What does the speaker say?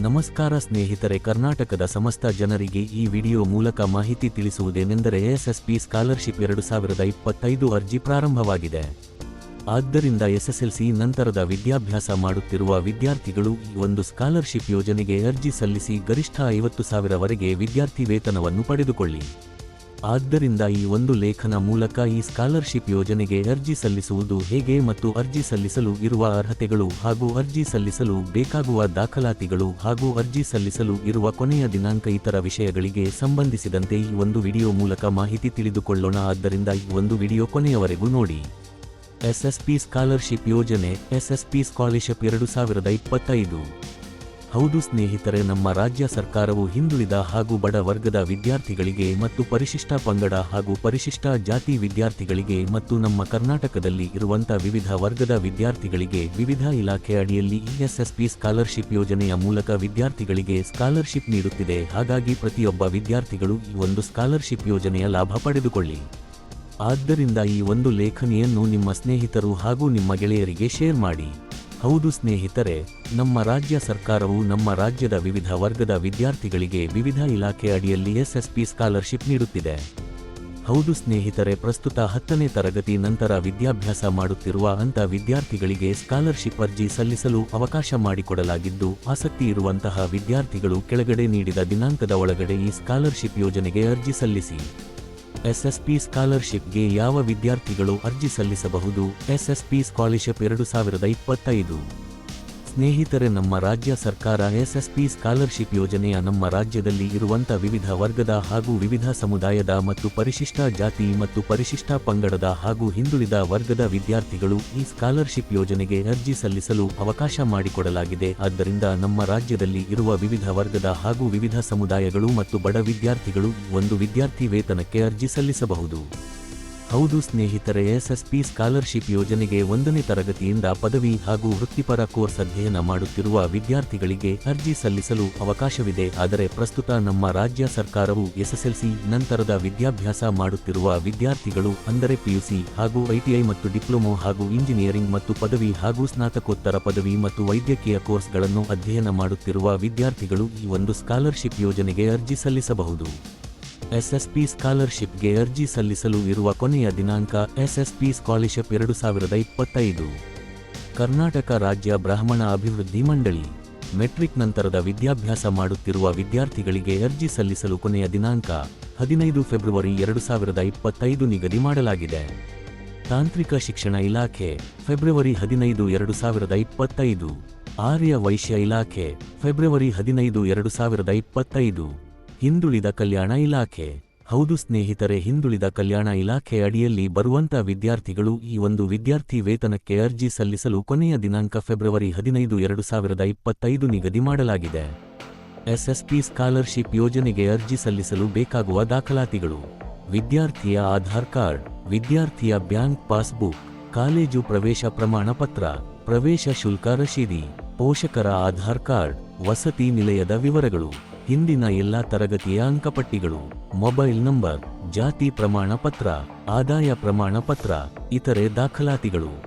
ನಮಸ್ಕಾರ ಸ್ನೇಹಿತರೆ, ಕರ್ನಾಟಕದ ಸಮಸ್ತ ಜನರಿಗೆ ಈ ವಿಡಿಯೋ ಮೂಲಕ ಮಾಹಿತಿ ತಿಳಿಸುವುದೇನೆಂದರೆ ಎಸ್ಎಸ್ಪಿ ಸ್ಕಾಲರ್ಶಿಪ್ ಎರಡು ಸಾವಿರದ ಇಪ್ಪತ್ತೈದು ಅರ್ಜಿ ಪ್ರಾರಂಭವಾಗಿದೆ. ಆದ್ದರಿಂದ ಎಸ್ಎಸ್ಎಲ್ಸಿ ನಂತರದ ವಿದ್ಯಾಭ್ಯಾಸ ಮಾಡುತ್ತಿರುವ ವಿದ್ಯಾರ್ಥಿಗಳು ಈ ಒಂದು ಸ್ಕಾಲರ್ಶಿಪ್ ಯೋಜನೆಗೆ ಅರ್ಜಿ ಸಲ್ಲಿಸಿ ಗರಿಷ್ಠ ಐವತ್ತು ಸಾವಿರವರೆಗೆ ವಿದ್ಯಾರ್ಥಿ ವೇತನವನ್ನು ಪಡೆದುಕೊಳ್ಳಿ. ಆದ್ದರಿಂದ ಈ ಒಂದು ಲೇಖನ ಮೂಲಕ ಈ ಸ್ಕಾಲರ್ಶಿಪ್ ಯೋಜನೆಗೆ ಅರ್ಜಿ ಸಲ್ಲಿಸುವುದು ಹೇಗೆ ಮತ್ತು ಅರ್ಜಿ ಸಲ್ಲಿಸಲು ಇರುವ ಅರ್ಹತೆಗಳು ಹಾಗೂ ಅರ್ಜಿ ಸಲ್ಲಿಸಲು ಬೇಕಾಗುವ ದಾಖಲಾತಿಗಳು ಹಾಗೂ ಅರ್ಜಿ ಸಲ್ಲಿಸಲು ಇರುವ ಕೊನೆಯ ದಿನಾಂಕ ಇತರ ವಿಷಯಗಳಿಗೆ ಸಂಬಂಧಿಸಿದಂತೆ ಈ ಒಂದು ವಿಡಿಯೋ ಮೂಲಕ ಮಾಹಿತಿ ತಿಳಿದುಕೊಳ್ಳೋಣ. ಆದ್ದರಿಂದ ಈ ಒಂದು ವಿಡಿಯೋ ಕೊನೆಯವರೆಗೂ ನೋಡಿ. ಎಸ್ಎಸ್ಪಿ ಸ್ಕಾಲರ್ಶಿಪ್ ಯೋಜನೆ ಎಸ್ಎಸ್ಪಿ ಸ್ಕಾಲರ್ಶಿಪ್ ಎರಡು ಸಾವಿರದ ಇಪ್ಪತ್ತೈದು. ಹೌದು ಸ್ನೇಹಿತರೆ, ನಮ್ಮ ರಾಜ್ಯ ಸರ್ಕಾರವು ಹಿಂದುಳಿದ ಹಾಗೂ ಬಡ ವರ್ಗದ ವಿದ್ಯಾರ್ಥಿಗಳಿಗೆ ಮತ್ತು ಪರಿಶಿಷ್ಟ ಪಂಗಡ ಹಾಗೂ ಪರಿಶಿಷ್ಟ ಜಾತಿ ವಿದ್ಯಾರ್ಥಿಗಳಿಗೆ ಮತ್ತು ನಮ್ಮ ಕರ್ನಾಟಕದಲ್ಲಿ ಇರುವಂಥ ವಿವಿಧ ವರ್ಗದ ವಿದ್ಯಾರ್ಥಿಗಳಿಗೆ ವಿವಿಧ ಇಲಾಖೆ ಅಡಿಯಲ್ಲಿ ಇಎಸ್ಎಸ್ಪಿ ಸ್ಕಾಲರ್ಶಿಪ್ ಯೋಜನೆಯ ಮೂಲಕ ವಿದ್ಯಾರ್ಥಿಗಳಿಗೆ ಸ್ಕಾಲರ್ಶಿಪ್ ನೀಡುತ್ತಿದೆ. ಹಾಗಾಗಿ ಪ್ರತಿಯೊಬ್ಬ ವಿದ್ಯಾರ್ಥಿಗಳು ಈ ಒಂದು ಸ್ಕಾಲರ್ಶಿಪ್ ಯೋಜನೆಯ ಲಾಭ ಪಡೆದುಕೊಳ್ಳಿ. ಆದ್ದರಿಂದ ಈ ಒಂದು ಲೇಖನಿಯನ್ನು ನಿಮ್ಮ ಸ್ನೇಹಿತರು ಹಾಗೂ ನಿಮ್ಮ ಗೆಳೆಯರಿಗೆ ಶೇರ್ ಮಾಡಿ. ಹೌದು ಸ್ನೇಹಿತರೆ, ನಮ್ಮ ರಾಜ್ಯ ಸರ್ಕಾರವು ನಮ್ಮ ರಾಜ್ಯದ ವಿವಿಧ ವರ್ಗದ ವಿದ್ಯಾರ್ಥಿಗಳಿಗೆ ವಿವಿಧ ಇಲಾಖೆ ಅಡಿಯಲ್ಲಿ ಎಸ್ಎಸ್ಪಿ ಸ್ಕಾಲರ್ಶಿಪ್ ನೀಡುತ್ತಿದೆ. ಹೌದು ಸ್ನೇಹಿತರೆ, ಪ್ರಸ್ತುತ ಹತ್ತನೇ ತರಗತಿ ನಂತರ ವಿದ್ಯಾಭ್ಯಾಸ ಮಾಡುತ್ತಿರುವ ಅಂಥ ವಿದ್ಯಾರ್ಥಿಗಳಿಗೆ ಸ್ಕಾಲರ್ಶಿಪ್ ಅರ್ಜಿ ಸಲ್ಲಿಸಲು ಅವಕಾಶ ಮಾಡಿಕೊಡಲಾಗಿದ್ದು, ಆಸಕ್ತಿ ಇರುವಂತಹ ವಿದ್ಯಾರ್ಥಿಗಳು ಕೆಳಗಡೆ ನೀಡಿದ ದಿನಾಂಕದ ಒಳಗಡೆ ಈ ಸ್ಕಾಲರ್ಶಿಪ್ ಯೋಜನೆಗೆ ಅರ್ಜಿ ಸಲ್ಲಿಸಿ. ಎಸ್ಎಸ್ಪಿ ಸ್ಕಾಲರ್ಶಿಪ್ಗೆ ಯಾವ ವಿದ್ಯಾರ್ಥಿಗಳು ಅರ್ಜಿ ಸಲ್ಲಿಸಬಹುದು? ಎಸ್ಎಸ್ಪಿ ಸ್ಕಾಲರ್ಶಿಪ್ ಎರಡು ಸಾವಿರದ ಇಪ್ಪತ್ತೈದು. ಸ್ನೇಹಿತರೆ, ನಮ್ಮ ರಾಜ್ಯ ಸರ್ಕಾರ ಎಸ್ಎಸ್ಪಿ ಸ್ಕಾಲರ್ಶಿಪ್ ಯೋಜನೆಯ ನಮ್ಮ ರಾಜ್ಯದಲ್ಲಿ ಇರುವಂಥ ವಿವಿಧ ವರ್ಗದ ಹಾಗೂ ವಿವಿಧ ಸಮುದಾಯದ ಮತ್ತು ಪರಿಶಿಷ್ಟ ಜಾತಿ ಮತ್ತು ಪರಿಶಿಷ್ಟ ಪಂಗಡದ ಹಾಗೂ ಹಿಂದುಳಿದ ವರ್ಗದ ವಿದ್ಯಾರ್ಥಿಗಳು ಈ ಸ್ಕಾಲರ್ಶಿಪ್ ಯೋಜನೆಗೆ ಅರ್ಜಿ ಸಲ್ಲಿಸಲು ಅವಕಾಶ ಮಾಡಿಕೊಡಲಾಗಿದೆ. ಆದ್ದರಿಂದ ನಮ್ಮ ರಾಜ್ಯದಲ್ಲಿ ಇರುವ ವಿವಿಧ ವರ್ಗದ ಹಾಗೂ ವಿವಿಧ ಸಮುದಾಯಗಳು ಮತ್ತು ಬಡ ವಿದ್ಯಾರ್ಥಿಗಳು ಒಂದು ವಿದ್ಯಾರ್ಥಿ ವೇತನಕ್ಕೆ ಅರ್ಜಿ ಸಲ್ಲಿಸಬಹುದು. ಹೌದು ಸ್ನೇಹಿತರೆ ಎಸ್ಎಸ್ಪಿ ಸ್ಕಾಲರ್ಶಿಪ್ ಯೋಜನೆಗೆ ಒಂದನೇ ತರಗತಿಯಿಂದ ಪದವಿ ಹಾಗೂ ವೃತ್ತಿಪರ ಕೋರ್ಸ್ ಅಧ್ಯಯನ ಮಾಡುತ್ತಿರುವ ವಿದ್ಯಾರ್ಥಿಗಳಿಗೆ ಅರ್ಜಿ ಸಲ್ಲಿಸಲು ಅವಕಾಶವಿದೆ. ಆದರೆ ಪ್ರಸ್ತುತ ನಮ್ಮ ರಾಜ್ಯ ಸರ್ಕಾರವು ಎಸ್ಎಸ್ಎಲ್ಸಿ ನಂತರದ ವಿದ್ಯಾಭ್ಯಾಸ ಮಾಡುತ್ತಿರುವ ವಿದ್ಯಾರ್ಥಿಗಳು ಅಂದರೆ ಪಿಯುಸಿ ಹಾಗೂ ಐಟಿಐ ಮತ್ತು ಡಿಪ್ಲೊಮೊ ಹಾಗೂ ಇಂಜಿನಿಯರಿಂಗ್ ಮತ್ತು ಪದವಿ ಹಾಗೂ ಸ್ನಾತಕೋತ್ತರ ಪದವಿ ಮತ್ತು ವೈದ್ಯಕೀಯ ಕೋರ್ಸ್ಗಳನ್ನು ಅಧ್ಯಯನ ಮಾಡುತ್ತಿರುವ ವಿದ್ಯಾರ್ಥಿಗಳು ಈ ಒಂದು ಸ್ಕಾಲರ್ಶಿಪ್ ಯೋಜನೆಗೆ ಅರ್ಜಿ ಸಲ್ಲಿಸಬಹುದು. ಎಸ್ಎಸ್ಪಿ ಸ್ಕಾಲರ್ಶಿಪ್ಗೆ ಅರ್ಜಿ ಸಲ್ಲಿಸಲು ಇರುವ ಕೊನೆಯ ದಿನಾಂಕ ಎಸ್ಎಸ್ಪಿ ಸ್ಕಾಲರ್ಶಿಪ್ ಎರಡು ಸಾವಿರದ ಇಪ್ಪತ್ತೈದು. ಕರ್ನಾಟಕ ರಾಜ್ಯ ಬ್ರಾಹ್ಮಣ ಅಭಿವೃದ್ಧಿ ಮಂಡಳಿ. ಮೆಟ್ರಿಕ್ ನಂತರದ ವಿದ್ಯಾಭ್ಯಾಸ ಮಾಡುತ್ತಿರುವ ವಿದ್ಯಾರ್ಥಿಗಳಿಗೆ ಅರ್ಜಿ ಸಲ್ಲಿಸಲು ಕೊನೆಯ ದಿನಾಂಕ ಹದಿನೈದು ಫೆಬ್ರವರಿ ಎರಡು ಸಾವಿರದ ಇಪ್ಪತ್ತೈದು ನಿಗದಿ ಮಾಡಲಾಗಿದೆ. ತಾಂತ್ರಿಕ ಶಿಕ್ಷಣ ಇಲಾಖೆ, ಫೆಬ್ರವರಿ ಹದಿನೈದು ಎರಡು ಸಾವಿರದ ಇಪ್ಪತ್ತೈದು. ಆರ್ಯ ವೈಶ್ಯ ಇಲಾಖೆ, ಫೆಬ್ರವರಿ ಹದಿನೈದು ಎರಡು ಸಾವಿರದ ಇಪ್ಪತ್ತೈದು. ಹಿಂದುಳಿದ ಕಲ್ಯಾಣ ಇಲಾಖೆ. ಹೌದು ಸ್ನೇಹಿತರೆ, ಹಿಂದುಳಿದ ಕಲ್ಯಾಣ ಇಲಾಖೆ ಅಡಿಯಲ್ಲಿ ಬರುವಂತ ವಿದ್ಯಾರ್ಥಿಗಳು ಈ ಒಂದು ವಿದ್ಯಾರ್ಥಿ ವೇತನಕ್ಕೆ ಅರ್ಜಿ ಸಲ್ಲಿಸಲು ಕೊನೆಯ ದಿನಾಂಕ ಫೆಬ್ರವರಿ ಹದಿನೈದು, ಎರಡು ಸಾವಿರದ ಇಪ್ಪತ್ತೈದು ನಿಗದಿ ಮಾಡಲಾಗಿದೆ. ಎಸ್ಎಸ್ಪಿ ಸ್ಕಾಲರ್ಶಿಪ್ ಯೋಜನೆಗೆ ಅರ್ಜಿ ಸಲ್ಲಿಸಲು ಬೇಕಾಗುವ ದಾಖಲಾತಿಗಳು. ವಿದ್ಯಾರ್ಥಿಯ ಆಧಾರ್ ಕಾರ್ಡ್, ವಿದ್ಯಾರ್ಥಿಯ ಬ್ಯಾಂಕ್ ಪಾಸ್ಬುಕ್, ಕಾಲೇಜು ಪ್ರವೇಶ ಪ್ರಮಾಣ ಪತ್ರ ಪ್ರವೇಶ ಶುಲ್ಕ ರಶೀದಿ, ಪೋಷಕರ ಆಧಾರ್ ಕಾರ್ಡ್, ವಸತಿ ನಿಲಯದ ವಿವರಗಳು. ಹಿಂದಿನ ಎಲ್ಲಾ ತರಗತಿಯ ಅಂಕಪಟ್ಟಿಗಳು ಮೊಬೈಲ್ ನಂಬರ್ ಜಾತಿ ಪ್ರಮಾಣ ಪತ್ರ ಆದಾಯ ಪ್ರಮಾಣ ಪತ್ರ ಇತರೆ ದಾಖಲಾತಿಗಳು.